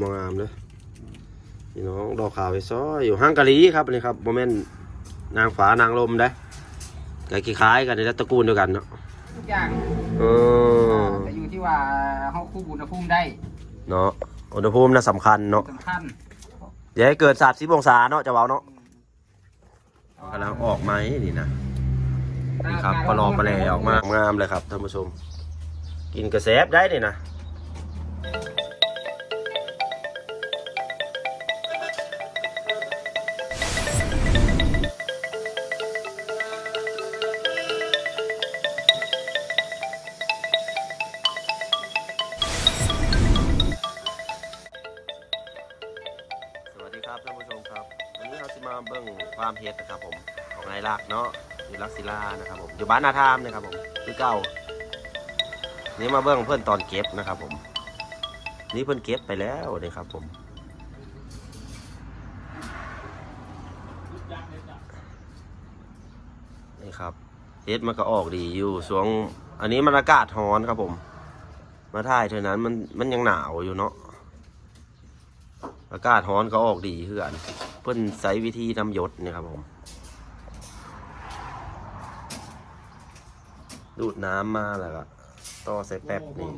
มองงามเลยพี่น้องดอกขาวไอ้ซ้อยอยู่ห้างกะลีครับนี่ครับโมเมนต์นางฝานางลมได้ก็คล้ายๆกันในตระกูลเดียวกันเนาะทุกอย่างเออแต่อยู่ที่ว่าเขาควบอุณหภูมิได้เนาะอุณหภูมิน่ะสำคัญเนาะสำคัญอย่าให้เกิดสาดสิบองศาเนาะจะเว้าเนาะกำลังออกไหมนี่นะนี่ครับพอรอมาแล้วออกมางามเลยครับท่านผู้ชม กินกระแสบได้นี่นะ นะครับผมของไงลักเนาะอยู่ลักศิลานะครับผมอยู่บ้านนาทามนะครับผมคือเก่านี่มาเบิ่งเพื่อนตอนเก็บนะครับผม นี่เพื่อนเก็บไปแล้วนี่ครับผมนี่ครับเฮ็ดมันก็ออกดีอยู่ช่วง อันนี้มันอากาศร้อนครับผม มาถ่ายเท่านั้นมันมันยังหนาวอยู่เนาะอากาศร้อนก็ออกดีคือนเพิ่อนใช้วิธีนำยดเนี่ยครับผม ดูดน้ำมาแล้วก็ต่อใส่แป๊บนี่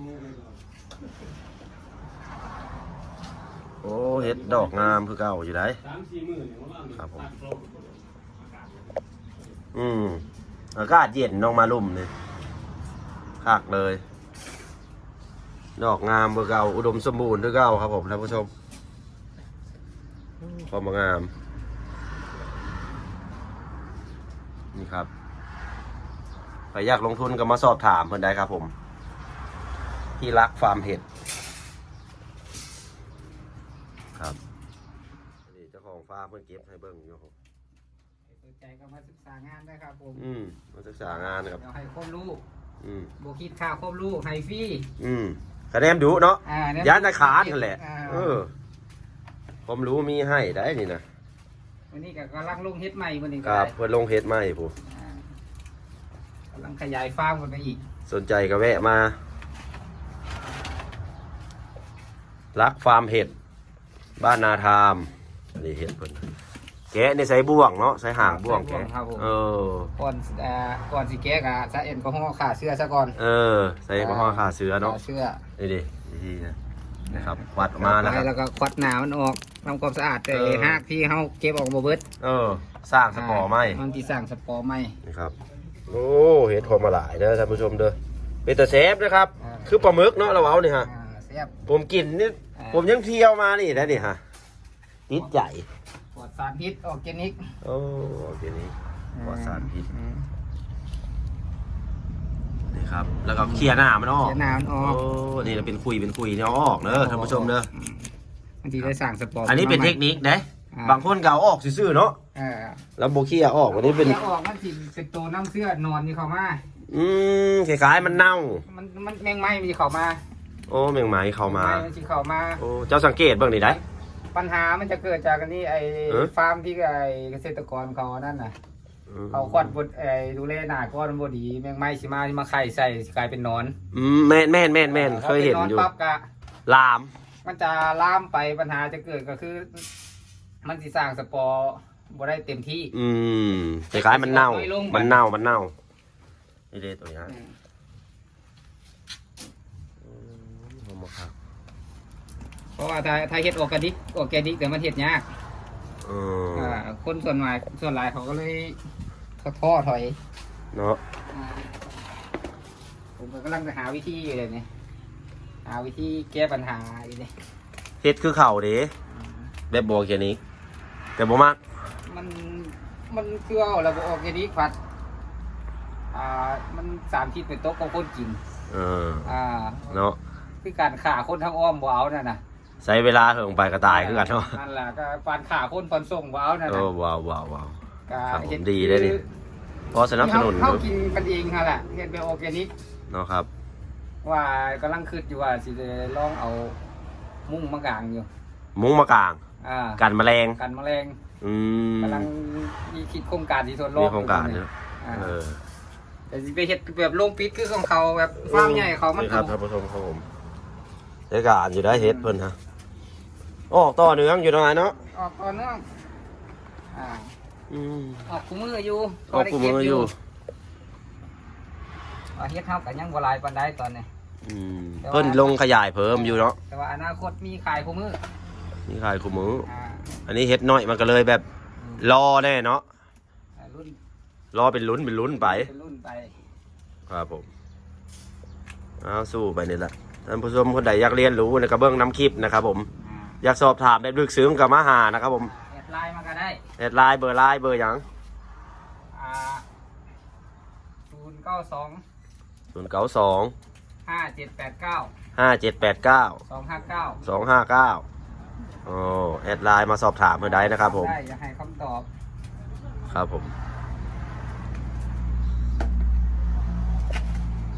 โอ้เห็ดดอกงามคือเก่าอยู่ได้สามสี่หมื่นเนี่ยครับผม อืมอากาศเย็นลงมาลุ่มเลยคักเลย ดอกงามคือเก่าอุดมสมบูรณ์คือเก่าครับผมท่านผู้ชมความงาม นี่ครับ ใครอยากลงทุนก็มาสอบถามเพิ่นได้ครับผม ที่รักฟาร์มเห็ดครับนี่เจ้าของฟาร์มเพิ่นเก็บให้เบิ่งอยู่ครับสนใจก็มาศึกษางานนะครับผมอืมมาศึกษางานนะครับเดี๋ยวให้ความรู้อืมบคิดค่าความรู้ให้ฟรีอืมคะแนนดูเนาะอ่าเย้านนาคานั่นแหละ อ่าเออ ผมรู้มีให้ได้นี่นะวันนี้ก็กำลังลงเฮ็ดใหม่วันนี้คก็รับได้เพื่อลงเพจใหม่ผู้อ่ากำลังขยายฟาร์มกันไปอีก สนใจก็แวะมา รักฟาร์มเห็ด บ้านนาทามอันนี้เห็ดเพิ่นแกะในใส่บ่วงเนาะใส่ห่างบ่วงแกะครับผม เออ ก่อนเอ่อก่อนสิแก้กะจะเอ็นก็ห้อขาเสื้อซะก่อนเออ ใส่มะฮอขาเสือเนาะขาเสื้อนี่ดินี่นะนะครับวัดออกมานะคไปรับ แล้วก็ควัดหนามันออกทำความสะอาดแต่เออ หากที่เขาเก็บออกมาเบิดเออ สร้างสปอร์ไหมมันที่สร้างสปอร์ไหมนี่ครับ โอ้เห็ดพอมาหลายเด้อท่านผู้ชมเด้อเป็นแต่เซฟนะครับ อ่า คือปลาหมึกเนาะเราเอานี่ฮะอ่าแซ่บ ผมกินนี่อ่า ผมยังเที่ยวมานี่นะนี่ฮะนิดใหญ่ปลอดสารพิษออร์แกนิกโอ้โอเคนี้ ปลอดสารพิษ อืมนี่ครับ แล้วก็เคลียร์หน้ามันออกเสียน้ำมันออก โอ้นี่เราเป็นคุยเป็นคุยเนี่ยเอาออกเด้อท่านผู้ชมเด้อ บางทีได้สั่งสปอร์อันนี้เป็นเทคนิคเด้อ่า บางคนก็เอาออกซื่อๆเนาะ เออแล้วโบเคลียร์ออกวันนี้เป็นเสียออกมันสิเป็นตัวน้ำเสื้อนอนที่เขามา อืมคล้ายๆมันเน่า มันมันแมงไม้มันสิเขามาโอ้แมงไหม้เข้ามาแงไมันสิเขามา โอ้เจ้าสังเกตเบ้างดิได้ ปัญหามันจะเกิดจากอันนี้ไอ้เออ ฟาร์มที่ไอ้เกษตรกรเขานั่นน่ะ เขาควัดบดไอ้ดูแลหน้าก้อนบดี แมงไม้สิมาที่มาไข่ใส่สิกลายเป็นหนอนอืมแม่นแม่นแม่นแม่นเคยเห็นพป็อยู่ปั๊บกะ ลาม มันจะล่ามไปปัญหาจะเกิดก็คือ มันสิสร้างสปอร์ บ่ได้เต็มที่ อืมคล้ายๆมันเน่า น้อยลง มันเน่า มันเน่านี่เลยตัวนี้ฮะอืมเอามาครับเพราะว่าถ้าถ้าเฮ็ดออร์แกนิกออร์แกนิกแต่มันเฮ็ดยากเอออ่าคนส่วนหลายส่วนหลายเขาก็เลยท้อท้อถอย เนาะอ่าผมก็กำลังจะหาวิธีอยู่เลยเนี่ยหาวิธีแก้ปัญหาอยู่เนี่ยเฮ็ดคือเข่าเด้แบบโบเกียนิกแต่บ่มาก มันมันคือเอาระบบออร์แกนิกผัดอ่ามันสารพิษเป็นโต๊ะของคนกิน เอออ่าเนาะคือการฆ่าคนทั้งอ้อมบ่เอานั่นน่ะใช้เวลาเหิงไปก็ตายคือกันเนาะนั่นแหละก็การฆ่าคนฟันส่งบ่เอานั่นเอน่ะอว้าวว้าวว้าวก็ครับผมเฮ็ดีเลยนี่พอสนับสนุนเข้ากินกันเองฮะแหละเฮ็ดแบบออร์แกนิก เนาะครับ ว่ากำลังคิดอยู่ว่าสิจะลองเอามุ้งมากางอยู่ มุ้งมะกาง อ่ากันแมลงกันแมลง อืมกำลังมีคิดโครงการที่ทดลองมีโครงการอเนาะยู่อ่าเออแต่สิไปเฮ็ดแบบโรงปิดคือของเขาแบบฟาร์มใหญ่เขามันนี่ครับท่านผู้ชมครับผมได้การอยู่ได้เฮ็ดเพิ่นฮะออกต่อเนื่องอยู่ตรงไหนเนาะออกตอนเนื่องอ่าอืมออกคู่มืออยู่ออกกูมืออยู่ว่าเฮ็ดเท่ากันยังบ่หลายปานใดตอนนี้ อืมเพิ่นลงขยายเพิ่มอยู่เนาะแต่ว่าอนาคตมีขายคู่มือ นี่ขายกูมืออ่า อันนี้เฮ็ดน้อยมันก็เลยแบบอืมรอแน่เนาะอ่ารุ่นรอเป็นลุ้นเป็นลุ้นไป เป็นรุ่นไปครับผมเอาสู้ไปนี่แหละท่านผู้ชมคนใดอยากเรียนรู้นะครับเบื้องน้ำคลิปนะครับผม อ่าอยากสอบถามแบบลึกซึ้งกับมาหานะครับผมแอดไลน์มาก็ได้แอดไลน์เบอร์ไลน์เบอร์หยังอ่าศูนย์เก้าสองศูนย์เก้าสองห้าเจ็ดแปดเก้าห้าเจ็ดแปดเก้าสองห้าเก้าสองห้าเก้า โอ้แอดไลน์มาสอบถามเพื่อได้นะครับผม ได้จะให้คำตอบ ครับผม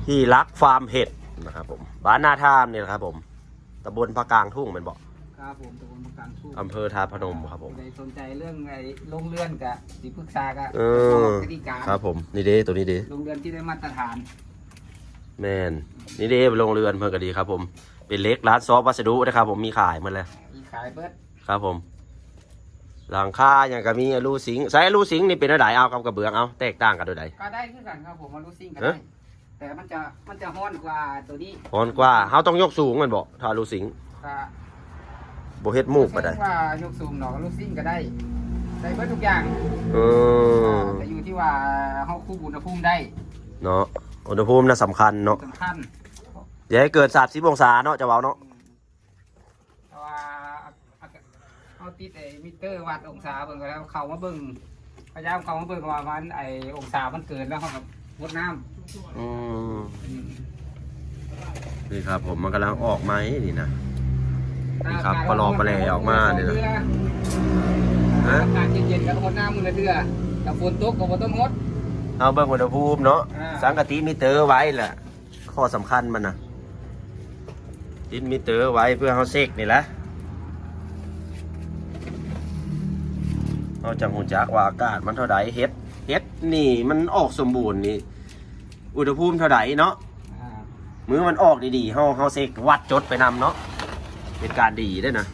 ที่รักฟาร์มเห็ดนะครับผม บ้านนาทามเนี่ยนะครับผมตำบลพระกลางทุ่งแมันบอกครับผมตะวันประกันทูอำเภอทาพนมครับผมใครสนใจเรื่องไอ้ลงเรือนกับสิปรึกษากับเออวิธีการครับผมนี่เด้ตัวนี้เด้ลงเรือนที่ได้มาตรฐาน แมนนี่เด้โรงเรือนเพื่อนก็ดีครับผม เป็นเล็กร้านซอฟต์วัสดุนะครับผมมีขายหมันเลยมี ขายเบิดครับผม หลังคาอย่างก็มีอลูสิงห์ใส่อลูสิงห์นี่เป็นอะไรเอากับกระเบื้องเอาแตกต่างกันโดยใด ก็ได้คือกันครับผมมารู้ซิ่งก็เอ๊ได้แต่มันจะมันจะฮ้อนกว่าตัวนี้พอนกว่าเฮาต้องยกสูงแมันบอกถ้าอลูสิงห์ก็บ่เฮ็ดมูกไปได้ม่ใช่ว่ายกสูงหนอกรู้ซิ่งก็ได้ได้เบิดทุกอย่างเออแต่อยู่ที่ว่าเฮาควบอุณหภูมิได้เนาะอุณหภูมิน่ะสำคัญเนาะสำคัญอย่าให้เกิด30องศาเนาะจะเว้าเนาะเพราะว่า เอาติดไอ้มิเตอร์วัดองศาเบิ่งก็แล้วเขามาเบิ่งพยายามเขามาเบิ่งว่ามันไอ้องศามันเกินแล้วเขาก็งดน้ำอืมอืมนี่ครับผมมันกำลังออกไหมนี่นะ นี่ครับปลอกปลาแหล่ออกมาเนี่ยนะฮะ อากาศเย็นๆกับงดน้ำมือละเทื่อแต่ฝนตกก็บ่ต้องงด เอาเบิ่งอุณหภูมิเนาะอ่า สังกะติมิเตอร์ไว้แหละข้อสำคัญมันนะติดมิเตอร์ไว้เพื่อเขาเซ็กนี่แหละ เราจะหูจักว่าอากาศมันเท่าใดเฮ็ดเฮ็ดนี่มันออกสมบูรณ์นี่ อุณหภูมิเท่าใดเนาะอ่ามือมันออกดีๆเฮาเฮาเซ็กวัดจดไปนำเนาะเป็นการดีได้นะ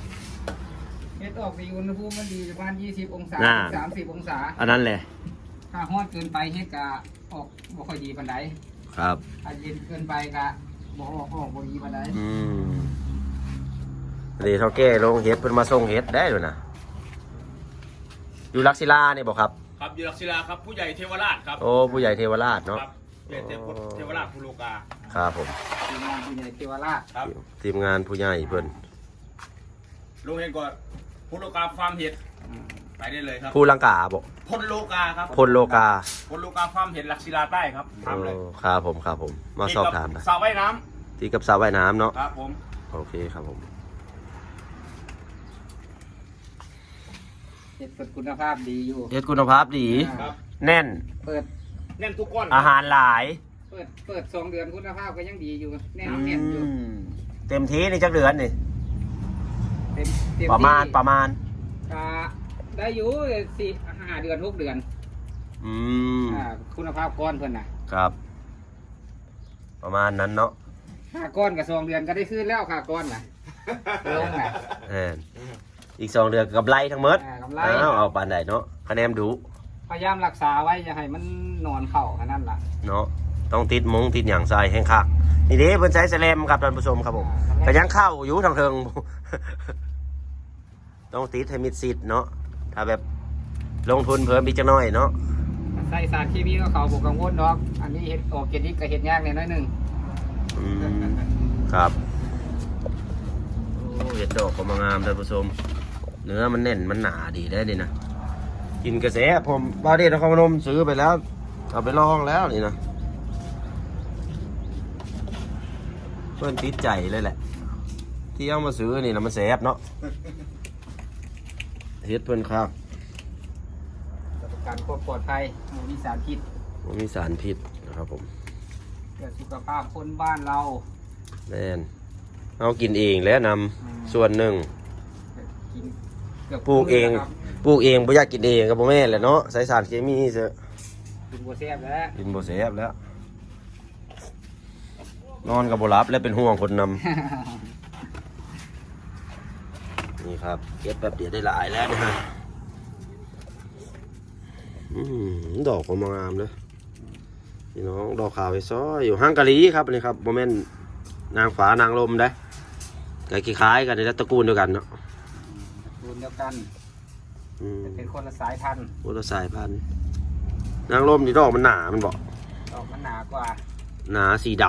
เฮ็ดออกดีอุณหภูมิมันดีประมาณ20 องศาอ่า30องศา อันนั้นแหละถ้าร้อนเกินไปเฮ็ดก็ออกบ่ค่อยดีปานใดครับถ้าเย็นเกินไปก็บ่ออกออกบ่ดีปานใดอืมเดี๋ยวเท่าแก่ลงเฮ็ดเพิ่นมาส่งเฮ็ดได้ด้วยนะ อยู่ลักศิลาเนี่ยบอกครับ ครับอยู่ลักศิลาครับผู้ใหญ่เทวราชครับโอ้ผู้ใหญ่เทวราชเนาะครับผู้ใหญ่เทวเทวราชภูโลกาครับผมทีมงานผู้ใหญ่เทวราชครับทีมงานผู้ใหญ่เพิ่นลงเห็นก่อนภูโลกาฟาร์มเห็ดไปได้เลยครับผู้ลังกาบอกพลโลกาครับพลโลกาพลโลกาฟาร์มเห็ดลักศิลาใต้ครับทำเลยโอ้ครับผมครับผม มาสอบถามติดนะกับสระว่ายน้ที่กับสระว่ายน้ำเนาะำครับผม โอเคครับผม เฮ็ดเปิดคุณภาพดีอยู่เฮ็ดคุณภาพดีอ่าครับ แน่นเปิดแน่นทุกก้อนอาหารหลายเปิดเปิดสองเดือนคุณภาพก็ยังดีอยู่แน่นแน่นอยู่อืมเต็มที่นี่จักเดือนนี่เต็มเต็มประมาณที่ประมาณ อ่าได้อยู่สี่ห้าเดือนหกเดือนอืมอ่าคุณภาพก้อนเพิ่นน่ะครับ ประมาณนั้นเนาะค่าก้อนกับสองเดือนก็ได้คืนแล้วค่าก้อนน่ะลงน่ะ แน่น อีกสองเดือนกับไรทั้งหมดอ่ากำไร อ้าวเอาปานใดเนาะคะแนนดูพยายามรักษาไว้อย่าให้มันนอนเข่าแค่นั้นล่ะเนาะต้องติดมงติดอย่างทรายแห้งคักนี่เด้เพิ่นใช้แสลมครับท่านผู้ชมครับผมอ่าก็ยังเข้าอยู่ทางเทิง ต้องติดให้มิดซิดเนาะถ้าแบบลงทุนเพิ่มอีกจักหน่อยเนาะใส่สารเคมีก็เขาบอกกังวลดอก อันนี้เห็ดออกเกล็ดนี้ก็เห็ดยากเนี่ยน้อยหนึ่งอืมครับโอ้เห็ดดอกก็มางามท่านผู้ชม เนื้อมันแน่นมันหนาดีได้ดีนะกินกระแสผมบาเดชนครพนมซื้อไปแล้วเอาไปลองแล้วนี่นะเพื่อนติดใจเลยแหละ ที่เอามาซื้อนี่นะมันแสบเนาะเฮ็ดเพื่อนครับการควบปลอดภัยไม่มีสารพิษมันมีสารพิษนะครับผมเกิดสุขภาพคนบ้านเราแน่นเอากินเองแล้วนำส่วนหนึ่งกินเกือบปลูกเองครับปลูกเองบ่อยากกินเองก็บ่แม่นแหละเนาะใส่สารเคมีเสอะกินบัวแซ่บแล้วกินบ่แซ่บแล้ว นอนก็บ่หลับแล้วเป็นห่วงคนนำนี่ครับเก็บแบบเดียวได้หลายแล้วนะฮะอืมดอกก็มางามเลยพี่น้องดอกขาวไอ้ซ้อยอยู่ห้างกะลีครับนี่ครับโมเมนนางฝานางลมได้ก็คล้ายๆกันในตระกูลเดียวกันเนาะ รุ่นเดียวกันอืมแต่เป็นคนละสายพันธุ์โอ้ละสายพันธุ์นางลมนี่ดอกมันหนามันบอกดอกมันหนากว่าหนาสีด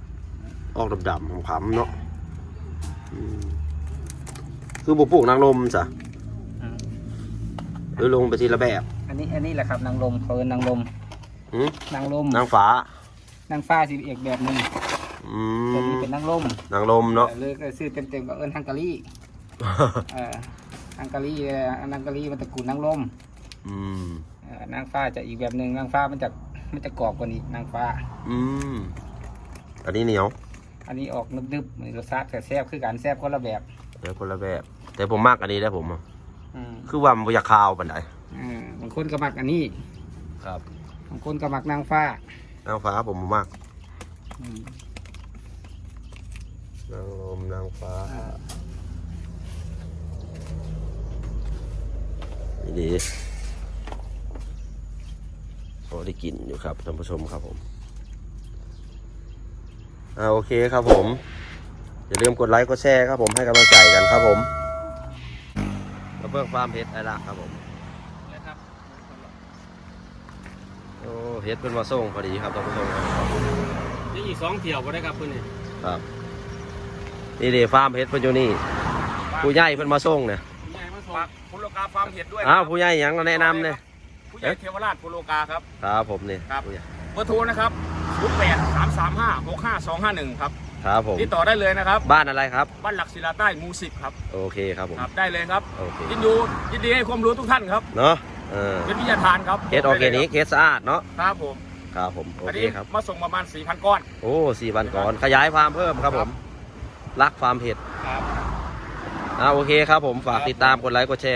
ำออกดำๆของพำเนาะอืมคือบุปลูกนางลมจ้ะหรือลงไปทีละแบบอันนี้อันนี้แหละครับนางลมเขาเอิ้นนางลมหืมนางลมนางฟ้านางฟ้าสิอีกแบบหนึ่งอืตัวมนี้เป็นนางลมนางลมเนาะ เลยก็ชื่อเต็มๆก็เอิ้นฮังการี เออฮังการีเอ่อฮังการีมันตระกูลนางลมอืมเอ่อนางฟ้าจะอีกแบบหนึ่งนางฟ้ามันจะมันจะกรอบกว่านี้นางฟ้า อืมอันนี้เหนียว อันนี้ออกนึบๆมันรสชาติแซ่บคือการแซ่บคนละแบบเดี๋ยวคนละแบบ แต่ผมมากอันนี้ได้ผมอะอืมคือว่ามันบ่อยากคาวปันไดอ่าบางคนก็มักอันนี้ครับบางคนก็มักนางฟ้านางฟ้าผมบ่มากอืมนางลมนางฟ้าอ่า ดีพอได้กินอยู่ครับท่านผู้ชมครับผมอ่าโอเคครับผม อย่าลืมกดไลค์กดแชร์ครับผมให้กำลังใจกันครับผมมาเบิ่งฟาร์มเฮ็ดไอ้ละครับผมนะครับโอ้เฮ็ดเป็นมาส่งพอดีครับท่านผู้ชมครับนี่อีกสองเที่ยวก็ได้ครับเพื่อนนี่ครับนี่เดฟาร์มเฮ็ดเพิ่นอยู่นี่ผู้ใหญ่เพิ่นมาส่งเนี่ยผู้ใหญ่มาส่ง ฝากคุณโลกาฟาร์มเห็ดด้วยอ้าวผู้ใหญ่หยังก็แนะนำเนี่ยผู้ใหญ่เทวราชคุณโลกาครับ ครับผมนี่ครับ ผู้ใหญ่เบอร์โทรนะครับ0 8 3 3 5 6 5 2 5 1 ครับครับผมติดต่อได้เลยนะครับ บ้านอะไรครับ บ้านหลักศิลาใต้หมู่สิบครับ โอเคครับผมครับ ได้เลยครับ โอเคยินดียินดีให้ความรู้ทุกท่านครับ เนาะเออเป็นวิทยาทานครับเฮ็ดออร์แกนิกเฮ็ดสะอาดเนาะครับผม ครับผม โออันเคนี้ครับ มาส่งประมาณ4,000ก้อน โอ้สี่วันก่อน ขยายฟาร์มเพิ่มครับผม รักฟาร์มเห็ดครับ อ่าโอเคครับผมฝากติดตามกดไลค์กดแชร์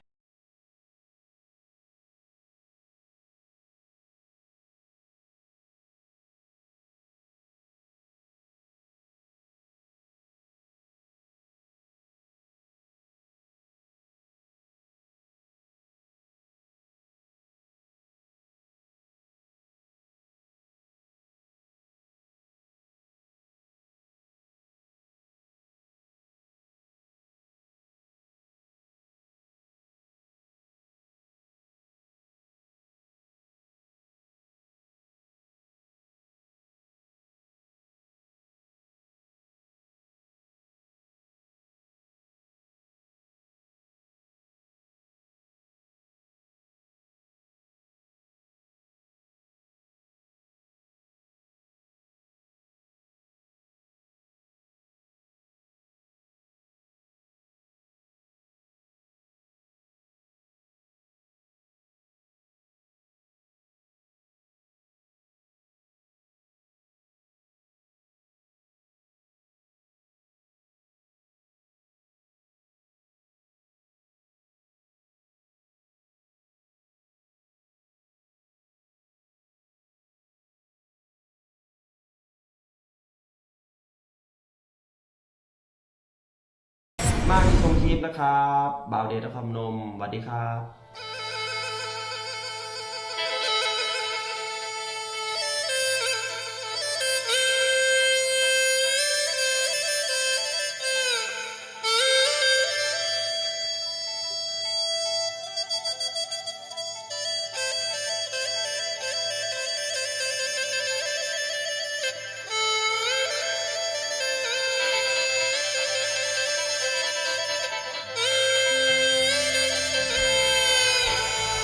ปนะครับบ่าวเดชนครนมสวัสดีครับ